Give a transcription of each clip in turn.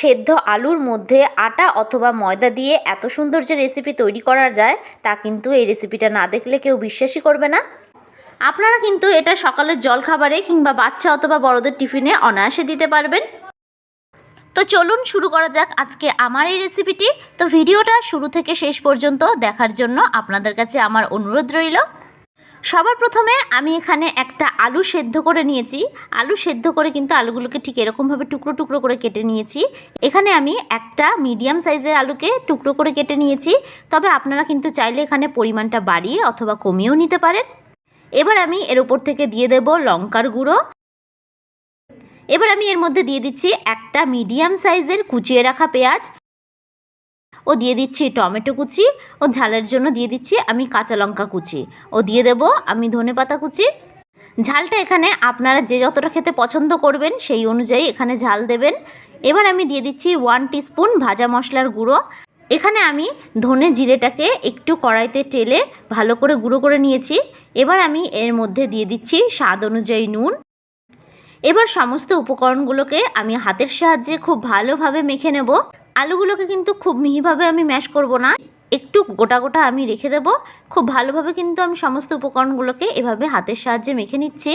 সেদ্ধ আলুর মধ্যে আটা অথবা ময়দা দিয়ে এত সুন্দর যে রেসিপি তৈরি করা যায়, তা কিন্তু এই রেসিপিটা না দেখলে কেউ বিশ্বাসই করবে না। আপনারা কিন্তু এটা সকালের জলখাবারে কিংবা বাচ্চা অথবা বড়দের টিফিনে অনায়াসে দিতে পারবেন। তো চলুন শুরু করা যাক আজকে আমার এই রেসিপিটি তো ভিডিওটা শুরু থেকে শেষ পর্যন্ত দেখার জন্য আপনাদের কাছে আমার অনুরোধ রইল। সবার প্রথমে আমি এখানে একটা আলু সেদ্ধ করে নিয়েছি। আলু সেদ্ধ করে কিন্তু আলুগুলোকে ঠিক এরকমভাবে টুকরো টুকরো করে কেটে নিয়েছি। এখানে আমি একটা মিডিয়াম সাইজের আলুকে টুকরো করে কেটে নিয়েছি। তবে আপনারা কিন্তু চাইলে এখানে পরিমাণটা বাড়িয়ে অথবা কমিয়েও নিতে পারেন। এবার আমি এর ওপর থেকে দিয়ে দেব লঙ্কার গুঁড়ো। এবার আমি এর মধ্যে দিয়ে দিচ্ছি একটা মিডিয়াম সাইজের কুচিয়ে রাখা পেঁয়াজ। ও দিয়ে দিচ্ছি টমেটো কুচি, ও ঝালের জন্য দিয়ে দিচ্ছি আমি কাঁচা লঙ্কা কুচি। ও দিয়ে দেব আমি ধনে পাতা কুচি। ঝালটা এখানে আপনারা যে যতটা খেতে পছন্দ করবেন সেই অনুযায়ী এখানে ঝাল দেবেন। এবার আমি দিয়ে দিচ্ছি ওয়ান টিস্পুন ভাজা মশলার গুঁড়ো। এখানে আমি ধনে জিরেটাকে একটু কড়াইতে টেলে ভালো করে গুঁড়ো করে নিয়েছি। এবার আমি এর মধ্যে দিয়ে দিচ্ছি স্বাদ অনুযায়ী নুন। এবার সমস্ত উপকরণগুলোকে আমি হাতের সাহায্যে খুব ভালোভাবে মেখে নেব। আলুগুলোকে কিন্তু খুব মিহিভাবে আমি ম্যাশ করব না। একটু গোটা গোটা আমি রেখে দেব। খুব ভালোভাবে কিন্তু আমি সমস্ত উপকরণগুলোকে এভাবে হাতের সাহায্যে মেখে নিচ্ছি।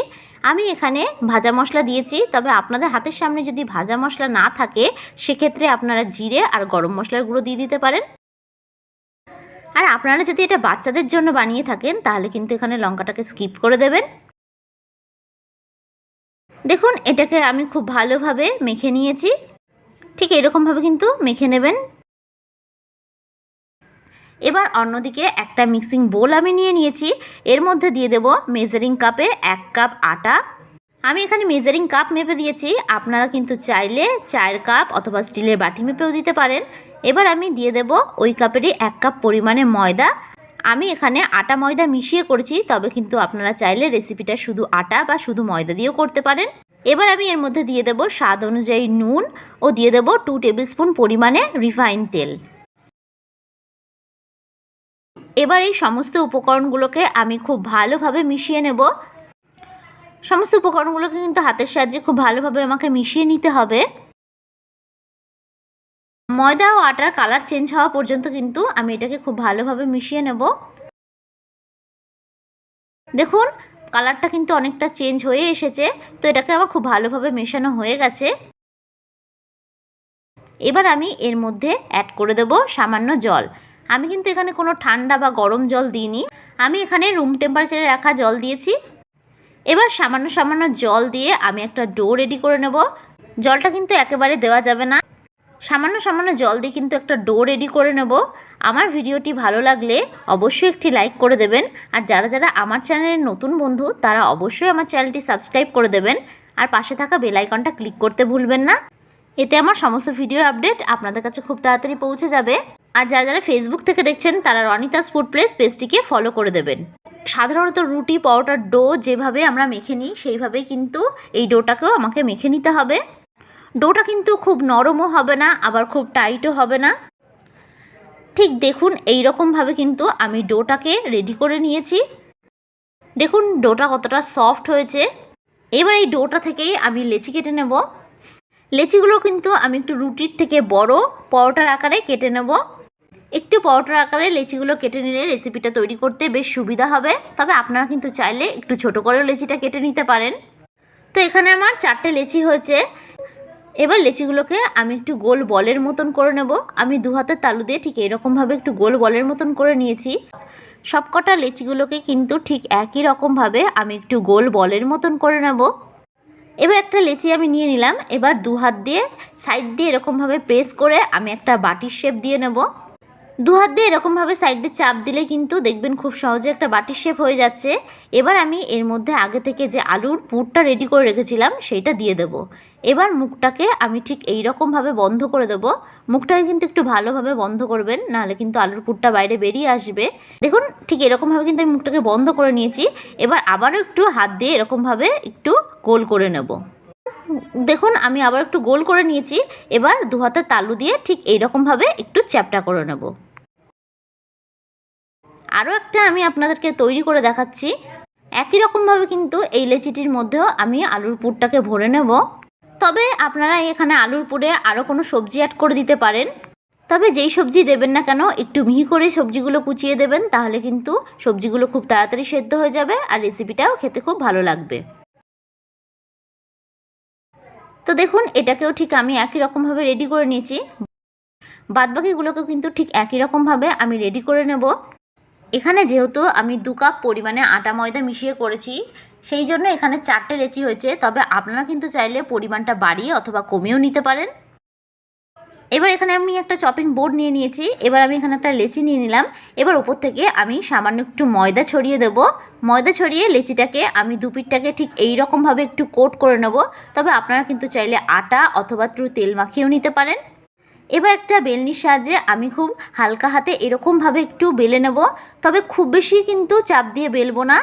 আমি এখানে ভাজা মশলা দিয়েছি, তবে আপনাদের হাতের সামনে যদি ভাজা মশলা না থাকে, সেক্ষেত্রে আপনারা জিরে আর গরম মশলার গুঁড়ো দিয়ে দিতে পারেন। আর আপনারা যদি এটা বাচ্চাদের জন্য বানিয়ে থাকেন, তাহলে কিন্তু এখানে লঙ্কাটাকে স্কিপ করে দেবেন। দেখুন, এটাকে আমি খুব ভালোভাবে মেখে নিয়েছি। ঠিক এরকমভাবে কিন্তু মেখে নেবেন। এবার অন্যদিকে একটা মিক্সিং বোল আমি নিয়ে নিয়েছি। এর মধ্যে দিয়ে দেব মেজারিং কাপে এক কাপ আটা। আমি এখানে মেজারিং কাপ মেপে দিয়েছি। আপনারা কিন্তু চাইলে চায়ের কাপ অথবা স্টিলের বাটি মেপেও দিতে পারেন। এবার আমি দিয়ে দেব ওই কাপেরই এক কাপ পরিমাণে ময়দা। আমি এখানে আটা ময়দা মিশিয়ে করেছি, তবে কিন্তু আপনারা চাইলে রেসিপিটা শুধু আটা বা শুধু ময়দা দিয়েও করতে পারেন। এবার আমি এর মধ্যে দিয়ে দেব স্বাদ অনুযায়ী নুন ও দিয়ে দেব টু টেবিল স্পুন পরিমাণে রিফাইন তেল। এবার এই সমস্ত উপকরণগুলোকে আমি খুব ভালোভাবে মিশিয়ে নেব। সমস্ত উপকরণগুলোকে কিন্তু হাতের সাহায্যে খুব ভালোভাবে আমাকে মিশিয়ে নিতে হবে। ময়দা ও আটার কালার চেঞ্জ হওয়া পর্যন্ত কিন্তু আমি এটাকে খুব ভালোভাবে মিশিয়ে নেব। দেখুন কালারটা কিন্তু অনেকটা চেঞ্জ হয়ে এসেছে, তো এটাকে আমার খুব ভালোভাবে মেশানো হয়ে গেছে। এবার আমি এর মধ্যে অ্যাড করে দেব সামান্য জল। আমি কিন্তু এখানে কোনো ঠান্ডা বা গরম জল দিইনি। আমি এখানে রুম টেম্পারেচারে রাখা জল দিয়েছি। এবার সামান্য সামান্য জল দিয়ে আমি একটা ডো রেডি করে নেব। জলটা কিন্তু একেবারে দেওয়া যাবে না। সামান্য সামান্য জল দিয়ে কিন্তু একটা ডো রেডি করে নেব। আমার ভিডিওটি ভালো লাগলে অবশ্যই একটি লাইক করে দেবেন। আর যারা যারা আমার চ্যানেলের নতুন বন্ধু, তারা অবশ্যই আমার চ্যানেলটি সাবস্ক্রাইব করে দেবেন। আর পাশে থাকা বেল আইকনটা ক্লিক করতে ভুলবেন না। এতে আমার সমস্ত ভিডিওর আপডেট আপনাদের কাছে খুব তাড়াতাড়ি পৌঁছে যাবে। আর যারা যারা ফেসবুক থেকে দেখছেন, তারা রনিতাস ফুড প্লেস পেজটিকে ফলো করে দেবেন। সাধারণত রুটি পাউডার ডো যেভাবে আমরা মেখে নিই, সেইভাবেই কিন্তু এই ডোটাকেও আমাকে মেখে নিতে হবে। ডোটা কিন্তু খুব নরমও হবে না, আবার খুব টাইটও হবে না। ঠিক দেখুন এই রকমভাবে কিন্তু আমি ডোটাকে রেডি করে নিয়েছি। দেখুন, ডোটা কতটা সফট হয়েছে। এবার এই ডোটা থেকেই আমি লেচি কেটে নেব। লেচিগুলো কিন্তু আমি একটু রুটির থেকে বড় পরোটার আকারে কেটে নেব। একটু পরোটার আকারে লেচিগুলো কেটে নিলে রেসিপিটা তৈরি করতে বেশ সুবিধা হবে। তবে আপনারা কিন্তু চাইলে একটু ছোট করেও লেচিটা কেটে নিতে পারেন। তো এখানে আমার চারটে লেচি হয়েছে। এবার লেচিগুলোকে আমি একটু গোল বলের মতন করে নেব। আমি দু হাতের তালু দিয়ে ঠিক এরকমভাবে একটু গোল বলের মতন করে নিয়েছি। সবকটা লেচিগুলোকে কিন্তু ঠিক একই রকমভাবে আমি একটু গোল বলের মতন করে নেব। এবার একটা লেচি আমি নিয়ে নিলাম। এবার দু হাত দিয়ে সাইড দিয়ে এরকমভাবে প্রেস করে আমি একটা বাটির শেপ দিয়ে নেব। দু হাত দিয়ে এরকমভাবে সাইড দিয়ে চাপ দিলে কিন্তু দেখবেন খুব সহজে একটা বাটির শেপ হয়ে যাচ্ছে। এবার আমি এর মধ্যে আগে থেকে যে আলুর পুরটা রেডি করে রেখেছিলাম, সেইটা দিয়ে দেব। এবার মুখটাকে আমি ঠিক এই রকমভাবে বন্ধ করে দেব। মুখটাকে কিন্তু একটু ভালোভাবে বন্ধ করবেন, নাহলে কিন্তু আলুর পুরটা বাইরে বেরিয়ে আসবে। দেখুন, ঠিক এরকমভাবে কিন্তু আমি মুখটাকে বন্ধ করে নিয়েছি। এবার আবারও একটু হাত দিয়ে এরকমভাবে একটু গোল করে নেব। দেখুন, আমি আবার একটু গোল করে নিয়েছি। এবার দু হাতের তালু দিয়ে ঠিক এইরকমভাবে একটু চ্যাপটা করে নেব। আরও একটা আমি আপনাদেরকে তৈরি করে দেখাচ্ছি। একই রকমভাবে কিন্তু এই লেচিটির মধ্যেও আমি আলুর পুরটাকে ভরে নেব। তবে আপনারা এখানে আলুর পুরে আরও কোনো সবজি অ্যাড করে দিতে পারেন। তবে যেই সবজি দেবেন না কেন, একটু মিহি করে সবজিগুলো কুচিয়ে দেবেন, তাহলে কিন্তু সবজিগুলো খুব তাড়াতাড়ি সেদ্ধ হয়ে যাবে আর রেসিপিটাও খেতে খুব ভালো লাগবে। তো দেখুন, এটাকেও ঠিক আমি একই রকমভাবে রেডি করে নিয়েছি। বাদবাকিগুলোকেও কিন্তু ঠিক একই রকমভাবে আমি রেডি করে নেব। এখানে যেহেতু আমি দু কাপ পরিমাণে আটা ময়দা মিশিয়ে করেছি, সেই জন্য এখানে চারটে লেচি হয়েছে, তবে আপনারা কিন্তু চাইলে পরিমাণটা বাড়িয়ে অথবা কমিয়েও নিতে পারেন। এবার এখানে আমি একটা চপিং বোর্ড নিয়ে নিয়েছি, এবার আমি এখানে একটা লেচি নিয়ে নিলাম, এবার ওপর থেকে আমি সামান্য একটু ময়দা ছড়িয়ে দেব। ময়দা ছড়িয়ে লেচিটাকে আমি দুপিটটাকে ঠিক এই রকমভাবে একটু কোট করে নেব, তবে আপনারা কিন্তু চাইলে আটা অথবা একটু তেল মাখিয়েও নিতে পারেন। এবার একটা বেলনির সাহায্যে আমি খুব হালকা হাতে এরকমভাবে একটু বেলে নেব। তবে খুব বেশি কিন্তু চাপ দিয়ে বেলবো না।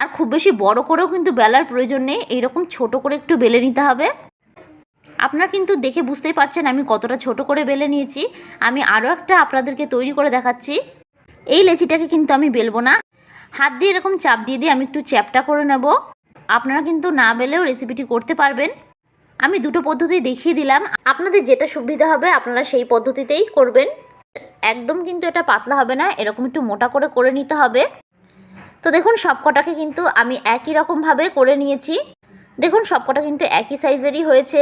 আর খুব বেশি বড় করেও কিন্তু বেলার প্রয়োজন নেই। এইরকম ছোট করে একটু বেলে নিতে হবে। আপনারা কিন্তু দেখে বুঝতেই পারছেন আমি কতটা ছোট করে বেলে নিয়েছি। আমি আরও একটা আপনাদেরকে তৈরি করে দেখাচ্ছি। এই লেচিটাকে কিন্তু আমি বেলবো না। হাত দিয়ে এরকম চাপ দিয়ে দিয়ে আমি একটু চ্যাপটা করে নেব। আপনারা কিন্তু না বেলেও রেসিপিটি করতে পারবেন। আমি দুটো পদ্ধতি দেখিয়ে দিলাম। আপনাদের যেটা সুবিধা হবে, আপনারা সেই পদ্ধতিতেই করবেন। একদম কিন্তু এটা পাতলা হবে না, এরকম একটু মোটা করে করে নিতে হবে। তো দেখুন, সবকটাকে কিন্তু আমি একই রকমভাবে করে নিয়েছি। দেখুন, সবকটা কিন্তু একই সাইজেরই হয়েছে।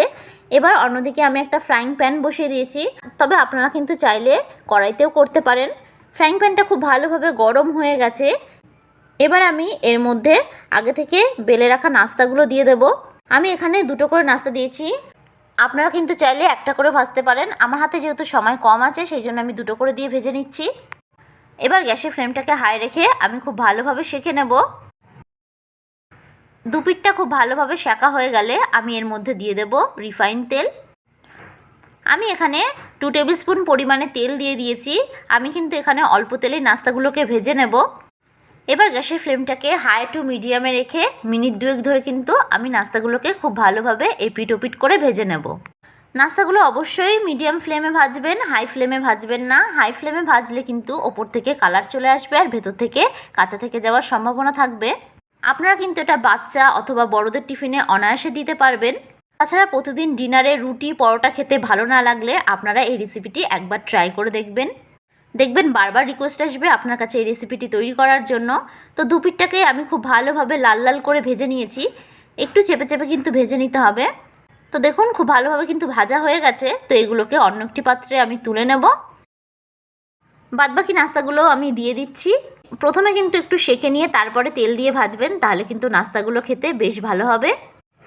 এবার অন্যদিকে আমি একটা ফ্রাইং প্যান বসিয়ে দিয়েছি। তবে আপনারা কিন্তু চাইলে কড়াইতেও করতে পারেন। ফ্রাইং প্যানটা খুব ভালোভাবে গরম হয়ে গেছে। এবার আমি এর মধ্যে আগে থেকে বেলে রাখা নাস্তাগুলো দিয়ে দেব। আমি এখানে দুটো করে নাস্তা দিয়েছি। আপনারা কিন্তু চাইলে একটা করে ভাজতে পারেন। আমার হাতে যেহেতু সময় কম আছে, সেই জন্য আমি দুটো করে দিয়ে ভেজে নিচ্ছি। এবার গ্যাসের ফ্লেমটাকে হাই রেখে আমি খুব ভালোভাবে সেঁকে নেব। দুপিটটা খুব ভালোভাবে সেঁকা হয়ে গেলে আমি এর মধ্যে দিয়ে দেব রিফাইন তেল। আমি এখানে টু টেবিল স্পুন পরিমাণে তেল দিয়ে দিয়েছি। আমি কিন্তু এখানে অল্প তেলে নাস্তাগুলোকে ভেজে নেব। এবার গ্যাসের ফ্লেমটাকে হাই টু মিডিয়ামে রেখে মিনিট দুয়েক ধরে কিন্তু আমি নাস্তাগুলোকে খুব ভালোভাবে এপিট ওপিট করে ভেজে নেব। নাস্তাগুলো অবশ্যই মিডিয়াম ফ্লেমে ভাজবেন, হাই ফ্লেমে ভাজবেন না। হাই ফ্লেমে ভাজলে কিন্তু ওপর থেকে কালার চলে আসবে আর ভেতর থেকে কাঁচা থেকে যাওয়ার সম্ভাবনা থাকবে। আপনারা কিন্তু এটা বাচ্চা অথবা বড়দের টিফিনে অনায়াসে দিতে পারবেন। তাছাড়া প্রতিদিন ডিনারে রুটি, পরোটা খেতে ভালো না লাগলে আপনারা এই রেসিপিটি একবার ট্রাই করে দেখবেন। দেখবেন বারবার রিকোয়েস্ট আসবে আপনার কাছে এই রেসিপিটি তৈরি করার জন্য। তো দুপিটটাকে আমি খুব ভালোভাবে লাল লাল করে ভেজে নিয়েছি। একটু চেপে চেপে কিন্তু ভেজে নিতে হবে। তো দেখুন, খুব ভালোভাবে কিন্তু ভাজা হয়ে গেছে। তো এগুলোকে অন্য একটি পাত্রে আমি তুলে নেব। বাদবাকি নাস্তাগুলো আমি দিয়ে দিচ্ছি। প্রথমে কিন্তু একটু সেঁকে নিয়ে তারপরে তেল দিয়ে ভাজবেন, তাহলে কিন্তু নাস্তাগুলো খেতে বেশ ভালো হবে।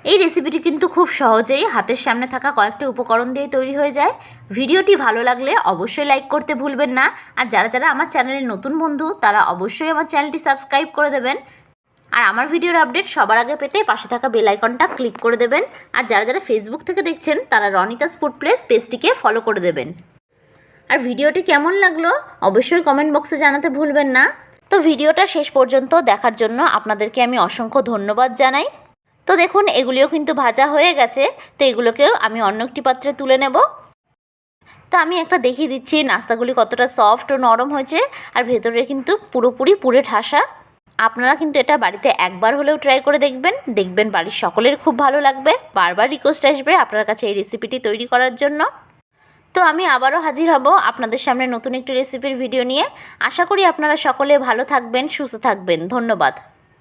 এই রেসিপিটি কিন্তু খুব সহজেই হাতের সামনে থাকা কয়েকটি উপকরণ দিয়ে তৈরি হয়ে যায়। ভিডিওটি ভালো লাগলে অবশ্যই লাইক করতে ভুলবেন না। আর যারা যারা আমার চ্যানেলের নতুন বন্ধু, তারা অবশ্যই আমার চ্যানেলটি সাবস্ক্রাইব করে দেবেন। আর আমার ভিডিওর আপডেট সবার আগে পেতে পাশে থাকা বেল আইকনটা ক্লিক করে দেবেন। আর যারা যারা ফেসবুক থেকে দেখছেন, তারা রনিতাস ফুড প্লেস পেজটিকে ফলো করে দেবেন। আর ভিডিওটি কেমন লাগল অবশ্যই কমেন্ট বক্সে জানাতে ভুলবেন না। তো ভিডিওটা শেষ পর্যন্ত দেখার জন্য আপনাদেরকে আমি অসংখ্য ধন্যবাদ জানাই। তো দেখুন, এগুলিও কিন্তু ভাজা হয়ে গেছে, তো এগুলোকেও আমি অন্য একটি পাত্রে তুলে নেব। তো আমি একটা দেখিয়ে দিচ্ছি, নাস্তাগুলি কতটা সফট ও নরম হয়েছে, আর ভেতরে কিন্তু পুরোপুরি পুরে ঠাসা। আপনারা কিন্তু এটা বাড়িতে একবার হলেও ট্রাই করে দেখবেন দেখবেন বাড়ির সকলের খুব ভালো লাগবে, বারবার রিকোয়েস্ট আসবে আপনার কাছে এই রেসিপিটি তৈরি করার জন্য। তো আমি আবারও হাজির হব আপনাদের সামনে নতুন একটি রেসিপির ভিডিও নিয়ে। আশা করি আপনারা সকলে ভালো থাকবেন, সুস্থ থাকবেন, ধন্যবাদ।